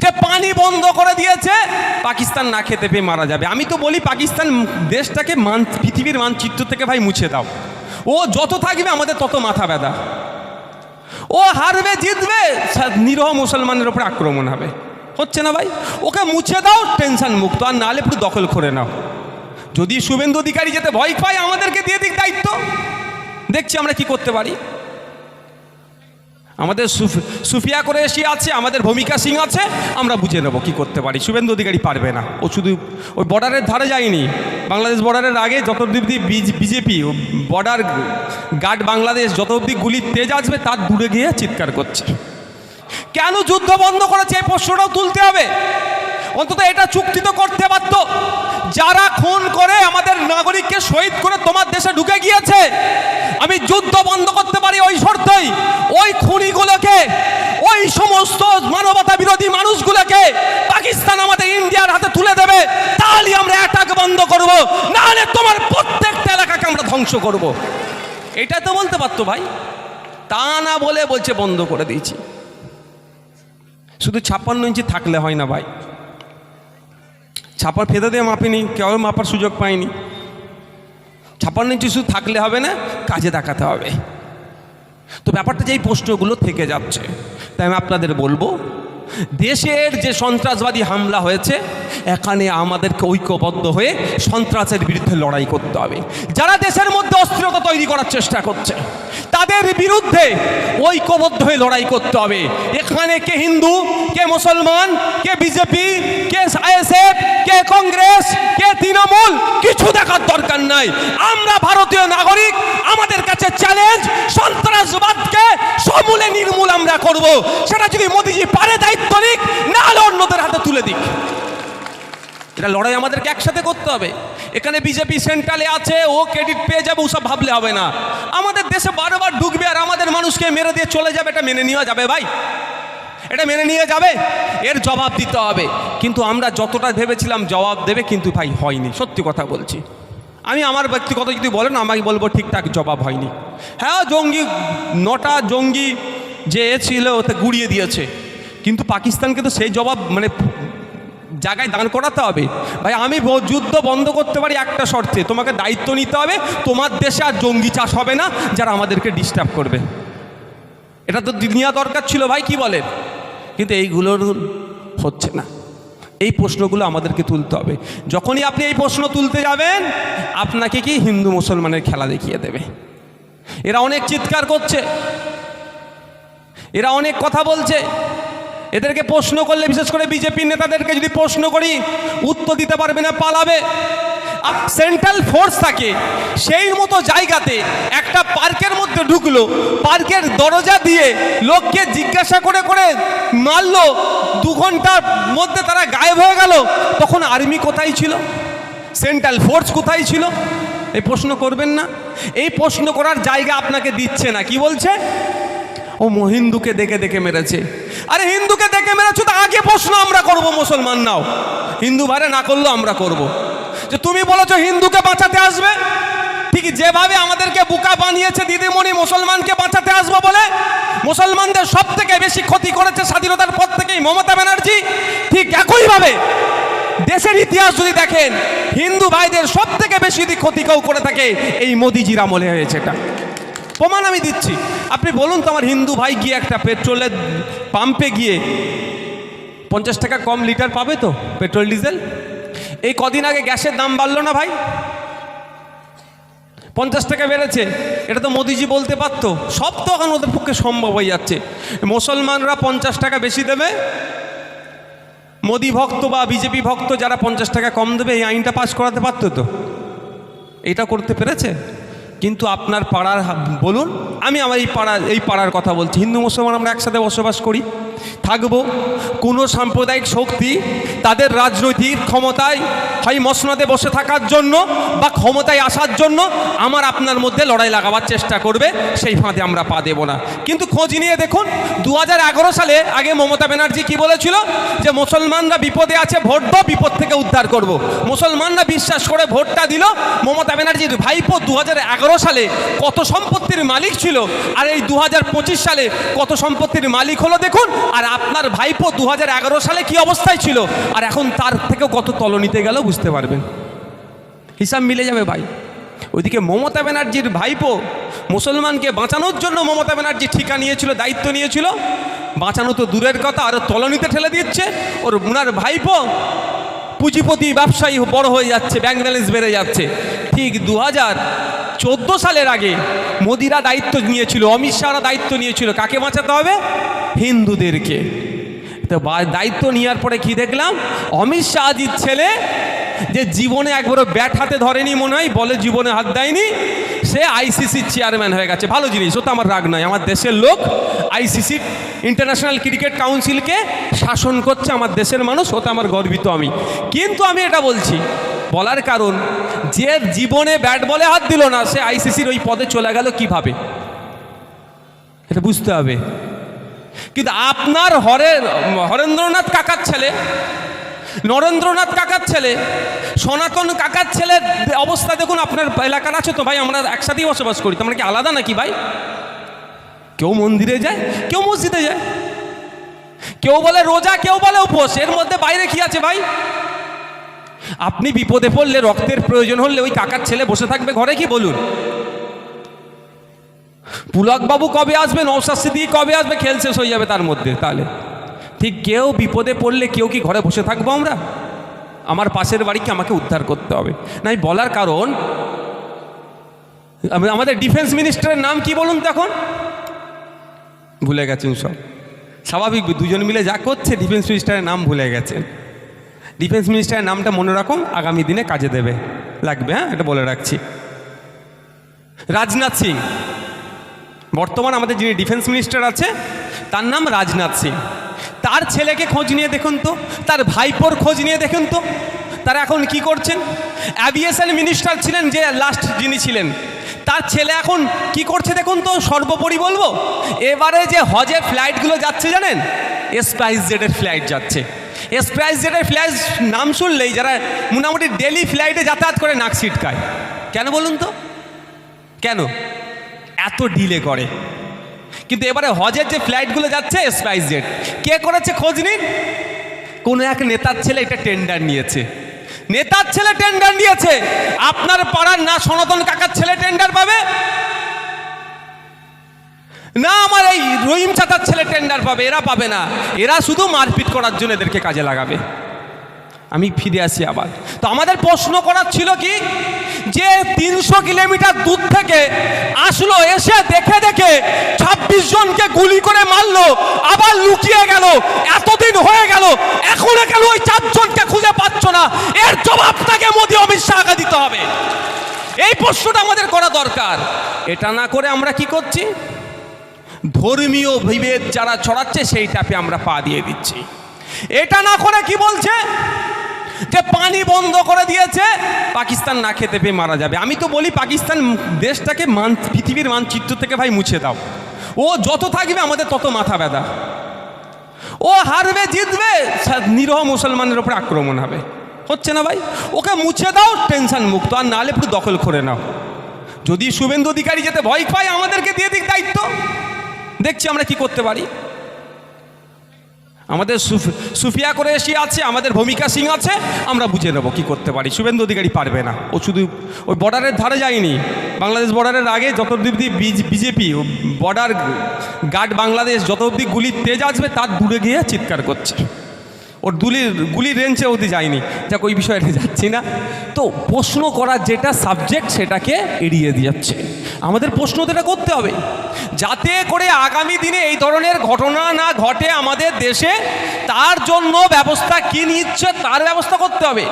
যে পানি বন্ধ করে দিয়েছে, পাকিস্তান না খেতে পেয়ে মারা যাবে। আমি তো বলি, পাকিস্তান দেশটাকে মান, পৃথিবীর মানচিত্র থেকে ভাই মুছে দাও। ও যত থাকবে, আমাদের তত মাথা ব্যথা। ও হারবে, জিতবে নিরহ মুসলমানের ওপরে আক্রমণ হবে। হচ্ছে না ভাই? ওকে মুছে দাও, টেনশন মুক্ত। আর নালে পুরো দখল করে নাও। যদি শুভেন্দু অধিকারী যেতে ভয় পায়, আমাদেরকে দিয়ে দিক দায়িত্ব। দেখছি আমরা কি করতে পারি। আমাদের সুফ- সুফিয়া করে এসে আছে, আমাদের ভূমিকা সিং আছে, আমরা বুঝে নেব কি করতে পারি। শুভেন্দু অধিকারী পারবে না। ও শুধু ওই বর্ডারের ধারে যায়নি। বাংলাদেশ বর্ডারের আগে যত অব্দি বিজেপি বর্ডার গার্ড বাংলাদেশ যত অব্দি গুলির তেজ আসবে, তার দূরে গিয়ে চিৎকার করছে। কেন যুদ্ধ বন্ধ করেছে? এই প্রশ্নটাও তুলতে হবে। অন্তত এটা চুক্তি তো করতে পারত যারা খুন করে আমাদের নাগরিককে শহীদ করে তোমার দেশে ঢুকে গিয়েছে, আমি যুদ্ধ বন্ধ করতে পারি ওই শর্তেই ওই খুনিগুলোকে ওই সমস্ত মানবতা বিরোধী মানুষগুলোকে পাকিস্তান আমাদের ইন্ডিয়ার হাতে তুলে দেবে, তাহলে আমরা অ্যাটাক বন্ধ করব, নাহলে তোমার প্রত্যেকটা এলাকাকে আমরা ধ্বংস করব। এটা তো বলতে পারতো ভাই। তা না বলে বলছে বন্ধ করে দিয়েছি। শুধু ছাপ্পান্ন ইঞ্চি থাকলে হয় না ভাই। ছাপার ফেদে দিয়ে মাপিনি কেউ মাপার সুযোগ পায়নি ছাপ্পান্ন ইঞ্চি শুধু থাকলে হবে না, কাজে দেখাতে হবে। তো ব্যাপারটা যে এই প্রশ্নগুলো থেকে যাচ্ছে তাই আমি আপনাদের বলব দেশের যে সন্ত্রাসবাদী হামলা হয়েছে, এখানে আমাদেরকে ঐক্যবদ্ধ হয়ে সন্ত্রাসের বিরুদ্ধে লড়াই করতে হবে। যারা দেশের মধ্যে অস্থিরতা তৈরি করার চেষ্টা করছে, তাদের বিরুদ্ধে ঐক্যবদ্ধ হয়ে লড়াই করতে হবে। এখানে কে হিন্দু, কে মুসলমান, কে বিজেপি, কে আইএসএফ, কে কংগ্রেস, কে তৃণমূল, কিছু দেখার দরকার নাই। আমরা ভারতীয় নাগরিক, আমাদের কাছে চ্যালেঞ্জ সন্ত্রাসবাদকে সমূলে নির্মূল আমরা করব। সেটা যদি মোদিজি পারে দায়িত্ব নিক না হলে অন্যদের হাতে তুলে দিক। এটা লড়াই আমাদেরকে একসাথে করতে হবে। এখানে বিজেপি সেন্ট্রালে আছে, ও ক্রেডিট পেয়ে যাবে, ওসব ভাবলে হবে না। আমাদের দেশে বারবার ঢুকবে আর আমাদের মানুষকে মেরে দিয়ে চলে যাবে, এটা মেনে নেওয়া যাবে ভাই। এটা মেনে নিয়ে যাবে, এর জবাব দিতে হবে। কিন্তু আমরা যতটা ভেবেছিলাম জবাব দেবে, কিন্তু ভাই হয়নি, সত্যি কথা বলছি। আমি আমার ব্যক্তিগত যদি বলেন, আমাকে বলব ঠিকঠাক জবাব হয়নি। হ্যাঁ জঙ্গি, নটা জঙ্গি যে এ ছিল, ওতে গুড়িয়ে দিয়েছে। কিন্তু পাকিস্তানকে তো সেই জবাব মানে জায়গায় দান করাতে হবে। ভাই, আমি যুদ্ধ বন্ধ করতে পারি একটা শর্তে, তোমাকে দায়িত্ব নিতে হবে, তোমার দেশে আর জঙ্গি চাষ হবে না, যারা আমাদেরকে ডিস্টার্ব করবে। এটা তো নেওয়া দরকার ছিল ভাই, কি বলেন? কিন্তু এইগুলোর হচ্ছে না। এই প্রশ্নগুলো আমাদেরকে তুলতে হবে। যখনই আপনি এই প্রশ্ন তুলতে যাবেন, আপনাকে কি হিন্দু মুসলমানের খেলা দেখিয়ে দেবে। এরা অনেক চিৎকার করছে, এরা অনেক কথা বলছে। এদেরকে প্রশ্ন করলে, বিশেষ করে বিজেপি নেতাদেরকে যদি প্রশ্ন করি, উত্তর দিতে পারবে না, পালাবে। সেন্ট্রাল ফোর্স থাকে, সেই মতো জায়গাতে একটা পার্কের মধ্যে ঢুকলো, পার্কের দরজা দিয়ে লোককে জিজ্ঞাসা করে করে মারলো। দু ঘণ্টার মধ্যে তারা গায়েব হয়ে গেল। তখন আর্মি কোথায় ছিল? সেন্ট্রাল ফোর্স কোথায় ছিল? এই প্রশ্ন করবেন না। এই প্রশ্ন করার জায়গা আপনাকে দিচ্ছে না। কি বলছে? ও হিন্দুকে দেখে দেখে মেরেছে। আরে হিন্দুকে দেখে মেরেছো তো আগে প্রশ্ন আমরা করব, মুসলমান নাও। হিন্দু ভাইরা না করলেও আমরা করব। যে তুমি বলেছ হিন্দুকে বাঁচাতে আসবে, ঠিক যেভাবে আমাদেরকে বুকা বানিয়েছে দিদিমণি মুসলমানকে বাঁচাতে আসব বলে, মুসলমানদের সব থেকে বেশি ক্ষতি করেছে স্বাধীনতার পর থেকেই মমতা ব্যানার্জি, ঠিক একইভাবে দেশের ইতিহাস যদি দেখেন, হিন্দু ভাইদের সব থেকে বেশি যদি ক্ষতি কেউ করে থাকে, এই মোদিজির আমলে হয়েছে এটা। প্রমাণ আমি দিচ্ছি। আপনি বলুন তো আমার হিন্দু ভাই গিয়ে একটা পেট্রোলের পাম্পে গিয়ে পঞ্চাশ টাকা কম লিটার পাবে তো পেট্রোল ডিজেল? এই কদিন আগে গ্যাসের দাম বাড়লো না ভাই? পঞ্চাশ টাকা বেড়েছে। এটা তো মোদিজি বলতে পারতো। সব তো এখন ওদের পক্ষে সম্ভব হয়ে যাচ্ছে। মুসলমানরা পঞ্চাশ টাকা বেশি দেবে। মোদি ভক্ত বা বিজেপি ভক্ত যারা পঞ্চাশ টাকা কম দেবে, এই আইনটা পাস করাতে পারতো তো। এটা করতে পেরেছে? কিন্তু আপনার পাড়ার বলুন, আমি আমার এই পাড়ার এই পাড়ার কথা বলছি। হিন্দু, মুসলমান আমরা একসাথে বসবাস করি। থাকব। কোনো সাম্প্রদায়িক শক্তি তাদের রাজনৈতিক ক্ষমতায়, হয় মসনদে বসে থাকার জন্য বা ক্ষমতায় আসার জন্য আমার আপনার মধ্যে লড়াই লাগাবার চেষ্টা করবে, সেই ফাঁদে আমরা পা দেব না। কিন্তু খোঁজ নিয়ে দেখুন দু হাজার এগারো সালে আগে মমতা ব্যানার্জি কি বলেছিল? যে মুসলমানরা বিপদে আছে, ভোট দাও, বিপদ থেকে উদ্ধার করব। মুসলমানরা বিশ্বাস করে ভোটটা দিল। মমতা ব্যানার্জির ভাইপো দু হাজার এগারো সালে কত সম্পত্তির মালিক ছিল? আর এই দু হাজার পঁচিশ সালে কত সম্পত্তির মালিক হলো দেখুন আর আপনার ভাইপো দু হাজার এগারো সালে কি অবস্থায় ছিল? আর এখন তার থেকেও কত তলনিতে গেল বুঝতে পারবেন। হিসাব মিলে যাবে ভাই। ওইদিকে মমতা ব্যানার্জির ভাইপো মুসলমানকে বাঁচানোর জন্য মমতা ব্যানার্জি ঠিকা নিয়েছিল, দায়িত্ব নিয়েছিল। বাঁচানো তো দূরের কথা আরও তলনিতে ঠেলে দিচ্ছে। ওর উনার ভাইপো পুঁজিপতি ব্যবসায়ী বড় হয়ে যাচ্ছে ব্যাংক ব্যালেন্স বেড়ে যাচ্ছে। ঠিক দু হাজার চোদ্দ সালের আগে মোদিরা দায়িত্ব নিয়েছিল, অমিত শাহরা দায়িত্ব নিয়েছিল, কাকে বাঁচাতে হবে? হিন্দুদেরকে। তো দায়িত্ব নেওয়ার পরে কি দেখলাম? অমিত শাহজির ছেলে যে জীবনে একবারও ব্যাট হাতে ধরেনি মনে হয়, বলে জীবনে হাত দেয়নি সে আইসিসির চেয়ারম্যান হয়ে গেছে। ভালো জিনিস, ও তো আমার রাগ নয়। আমার দেশের লোক আইসিসি ইন্টারন্যাশনাল ক্রিকেট কাউন্সিলকে শাসন করছে, আমার দেশের মানুষ, ওতে আমার গর্বিত আমি। কিন্তু আমি এটা বলছি, বলার কারণ, যে জীবনে ব্যাট বলে হাত দিল না, সে আইসিসির ওই পদে চলে গেল কীভাবে? এটা বুঝতে হবে। কিন্তু আপনার হরে হরেন্দ্রনাথ কাকার ছেলে নরেন্দ্রনাথ কাকার ছেলে, সনাতন কাকার ছেলের অবস্থা দেখুন, আপনার এলাকার আছে তো ভাই, আমরা একসাথেই বসবাস করি তো আমরা কি আলাদা নাকি ভাই? কেউ মন্দিরে যায়, কেউ মসজিদে যায়। কেউ বলে রোজা, কেউ বলে উপোস, এর মধ্যে বাইরে কি আছে ভাই? আপনি বিপদে পড়লে, রক্তের প্রয়োজন হলে ওই কাকার ছেলে বসে থাকবে ঘরে কি বলুন? পুলকবাবু কবে আসবে নৌশাদ সিদ্দিকি কবে আসবে, খেল শেষ হয়ে যাবে তার মধ্যে, তাহলে। ঠিক কেউ বিপদে পড়লে কেউ কি ঘরে বসে থাকব আমরা? আমার পাশের বাড়িকে আমাকে উদ্ধার করতে হবে। নাই বলার কারণ, আমি- আমাদের ডিফেন্স মিনিস্টারের নাম কি বলুন তো এখন? ভুলে গেছেন সব। স্বাভাবিক, দুজন মিলে যা করছে, ডিফেন্স মিনিস্টারের নাম ভুলে গেছেন। ডিফেন্স মিনিস্টারের নামটা মনে রাখুন, আগামী দিনে কাজে দেবে। লাগবে হ্যাঁ? এটা বলে রাখছি। রাজনাথ সিং। বর্তমান আমাদের যিনি ডিফেন্স মিনিস্টার আছে, তার নাম রাজনাথ সিং। তার ছেলেকে খোঁজ নিয়ে দেখুন তো, তার ভাইপোর খোঁজ নিয়ে দেখুন তো। তারা এখন কি করছেন? অ্যাভিয়েশন মিনিস্টার ছিলেন যে লাস্ট যিনি ছিলেন। তার ছেলে এখন কি করছে দেখুন তো, সর্বোপরি বলব? এবারে যে হজের ফ্লাইটগুলো যাচ্ছে জানেন? স্পাইস জেটের ফ্লাইট যাচ্ছে। স্পাইস জেটের ফ্লাইট নাম শুনলেই যারা মোটামুটি ডেলি ফ্লাইটে যাতায়াত করে নাক ছিটকায়। কেন বলুন তো? কেন? এত ডিলে করে। কিন্তু এবারে হজের যে ফ্লাইটগুলো যাচ্ছে স্পাইস জেট কে করেছে খোঁজ নিন? কোনো এক নেতার ছেলে এটা টেন্ডার নিয়েছে। নেতার ছেলে টেন্ডার নিয়েছে। আপনার পাড়ার না সনাতন কাকার ছেলে টেন্ডার পাবে? না আমার এই রহিম চাচার ছেলে টেন্ডার পাবে, এরা পাবে না। এরা শুধু মারপিট করার জন্য এদেরকে কাজে লাগাবে। আমি ফিরে আসি আবার। তো আমাদের প্রশ্ন করার ছিল কি? যে তিনশো কিলোমিটার দূর থেকে আসলো, এসে দেখে দেখে ছাব্বিশ জনকে গুলি করে মারলো, আবার লুকিয়ে গেল, এতদিন হয়ে গেল, এখনও কেন ওই চারজনকে খুঁজে পাচ্ছ না? এর জবাবটাকে মোদী অমিত শাহকে দিতে হবে। এই প্রশ্নটা আমাদের করা দরকার। এটা না করে আমরা কি করছি? ধর্মীয় বিভেদ যারা ছড়াচ্ছে, সেই টাপে আমরা পা দিয়ে দিচ্ছি। এটা না করে কি বলছে? যে পানি বন্ধ করে দিয়েছে, পাকিস্তান না খেতে পেয়ে মারা যাবে। আমি তো বলি, পাকিস্তান দেশটাকে মান, পৃথিবীর মানচিত্র থেকে ভাই মুছে দাও। ও যত থাকবে, আমাদের তত মাথা ব্যথা। ও হারবে, জিতবে নিরহ মুসলমানের ওপরে আক্রমণ হবে। হচ্ছে না ভাই? ওকে মুছে দাও, টেনশন মুক্ত। আর নাহলে পুরো দখল করে নাও। যদি শুভেন্দু অধিকারী যেতে ভয় পায়, আমাদেরকে দিয়ে দিক দায়িত্ব। দেখছি আমরা কি করতে পারি। আমাদের সুফ- সুফিয়া করে এসে আছে, আমাদের ভূমিকা সিং আছে, আমরা বুঝে নেব কী করতে পারি। শুভেন্দু অধিকারী পারবে না। ও শুধু ওই বর্ডারের ধারে যায়নি। বাংলাদেশ বর্ডারের আগে যত অব্দি বিজেপি বর্ডার গার্ড বাংলাদেশ যত অব্দি গুলির তেজ আসবে, তার দূরে গিয়ে চিৎকার করছে। ওর দুলির গুলির রেঞ্জে অবধি যায়নি। যাক, ওই বিষয়ে যাচ্ছি না। তো প্রশ্ন করার যেটা সাবজেক্ট সেটাকে এড়িয়ে দিয়ে যাচ্ছে। আমাদের প্রশ্ন তো এটা করতে হবে। যাতে করে আগামী দিনে এই ধরনের ঘটনা না ঘটে আমাদের দেশে, তার জন্য ব্যবস্থা কী নিচ্ছে, তার ব্যবস্থা করতে হবে।